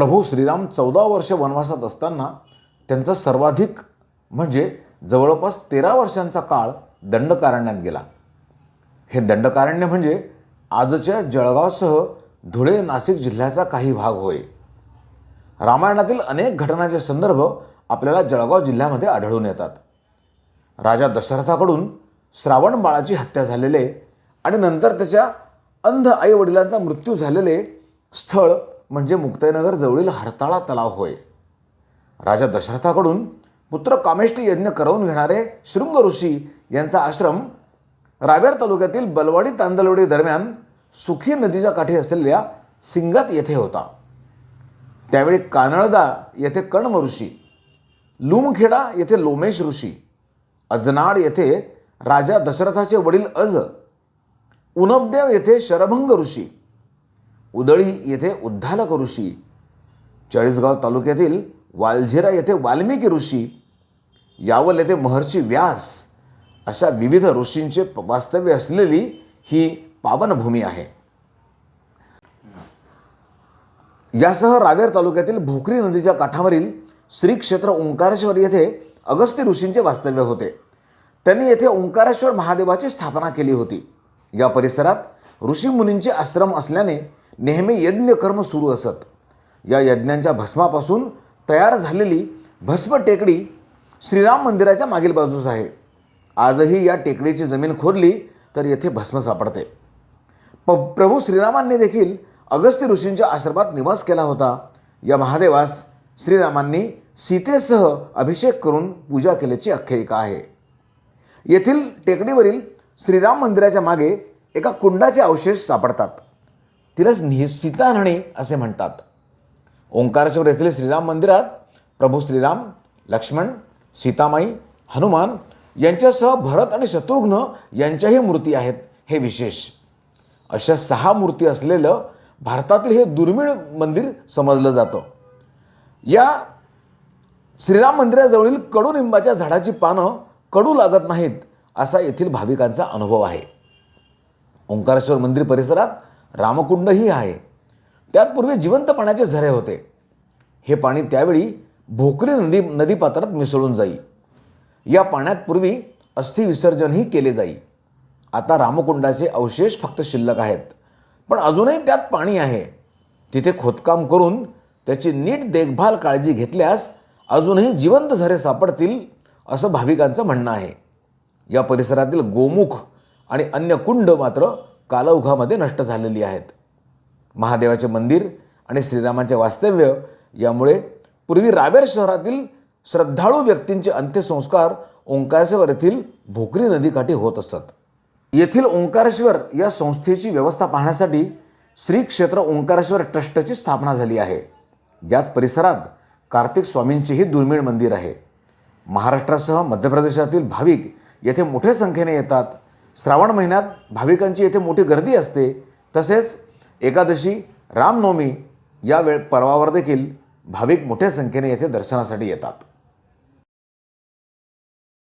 प्रभू श्रीराम चौदा वर्ष वनवासात असताना त्यांचा सर्वाधिक म्हणजे जवळपास तेरा वर्षांचा काळ दंडकारण्यात गेला. हे दंडकारण्य म्हणजे आजच्या जळगावसह धुळे नाशिक जिल्ह्याचा काही भाग होय. रामायणातील अनेक घटनांचे संदर्भ आपल्याला जळगाव जिल्ह्यामध्ये आढळून येतात. राजा दशरथाकडून श्रावण बाळाची हत्या झालेले आणि नंतर त्याच्या अंध आई वडिलांचा मृत्यू झालेले स्थळ म्हणजे मुक्ताईनगर जवळील हरताळा तलाव होय. राजा दशरथाकडून पुत्र कामेष्टी यज्ञ करवून घेणारे शृंग ऋषी यांचा आश्रम रावेर तालुक्यातील बलवाडी तांदलवाडी दरम्यान सुखी नदीच्या काठी असलेल्या सिंगात येथे होता. त्यावेळी कानळदा येथे कण्व ऋषी लुमखेडा येथे लोमेश ऋषी अजनाड येथे राजा दशरथाचे वडील अज उनबदेव येथे शरभंग ऋषी उदळी येथे उद्धालक ऋषी चाळीसगाव तालुक्यातील वालझिरा येथे वाल्मिकी ऋषी यावल येथे महर्षी व्यास अशा विविध ऋषींचे वास्तव्य असलेली ही पावनभूमी आहे. यासह रावेर तालुक्यातील भोकरी नदीच्या काठावरील श्री क्षेत्र ओंकारेश्वर येथे अगस्ती ऋषींचे वास्तव्य होते. त्यांनी येथे ओंकारेश्वर महादेवाची स्थापना केली होती. या परिसरात ऋषीमुनींचे आश्रम असल्याने नेहमी यज्ञ कर्म सुरू असत. या यज्ञांच्या भस्मापासून तयार झालेली भस्म टेकडी श्रीराम मंदिराच्या मागील बाजूस आहे. आजही या टेकडीची जमीन खोदली तर येथे भस्म सापडते. प प्रभू श्रीरामांनी देखील अगस्त्य ऋषींच्या आश्रमात निवास केला होता. या महादेवास श्रीरामांनी सीतेसह अभिषेक करून पूजा केल्याची आख्यायिका आहे. येथील टेकडीवरील श्रीराम मंदिराच्या मागे एका कुंडाचे अवशेष सापडतात. तिलाच नि सीतान्हणी असे म्हणतात. ओंकारेश्वर येथील श्रीराम मंदिरात प्रभू श्रीराम लक्ष्मण सीतामाई हनुमान यांच्यासह भरत आणि शत्रुघ्न यांच्याही मूर्ती आहेत हे विशेष. अशा सहा मूर्ती असलेलं भारतातील हे दुर्मिळ मंदिर समजलं जातं. या श्रीराम मंदिराजवळील कडुनिंबाच्या झाडाची पानं कडू लागत नाहीत असा येथील भाविकांचा अनुभव आहे. ओंकारेश्वर मंदिर परिसरात रामकुंडही आहे. त्यात पूर्वी जिवंत पाण्याचे झरे होते. हे पाणी त्यावेळी भोकरी नदी नदीपात्रात मिसळून जाई. या पाण्यात पूर्वी अस्थि विसर्जनही केले जाई. आता रामकुंडाचे अवशेष फक्त शिल्लक आहेत. पण अजूनही त्यात पाणी आहे. तिथे खोदकाम करून त्याची नीट देखभाल काळजी घेतल्यास अजूनही जिवंत झरे सापडतील असं भाविकांचं म्हणणं आहे. या परिसरातील गोमुख आणि अन्य कुंड मात्र कालौघामध्ये नष्ट झालेली आहेत. महादेवाचे मंदिर आणि श्रीरामांचे वास्तव्य यामुळे पूर्वी रावेर शहरातील श्रद्धाळू व्यक्तींचे अंत्यसंस्कार ओंकारेश्वर येथील भोकरी नदीकाठी होत असत. येथील ओंकारेश्वर या संस्थेची व्यवस्था पाहण्यासाठी श्री क्षेत्र ओंकारेश्वर ट्रस्टची स्थापना झाली आहे. याच परिसरात कार्तिक स्वामींचेही दुर्मिळ मंदिर आहे. महाराष्ट्रासह मध्य प्रदेशातील भाविक येथे मोठ्या संख्येने येतात. श्रावण महिन्यात भाविकांची येथे मोठी गर्दी असते. तसेच एकादशी रामनवमी या वेळ पर्वावर देखील भाविक मोठ्या संख्येने येथे दर्शनासाठी येतात.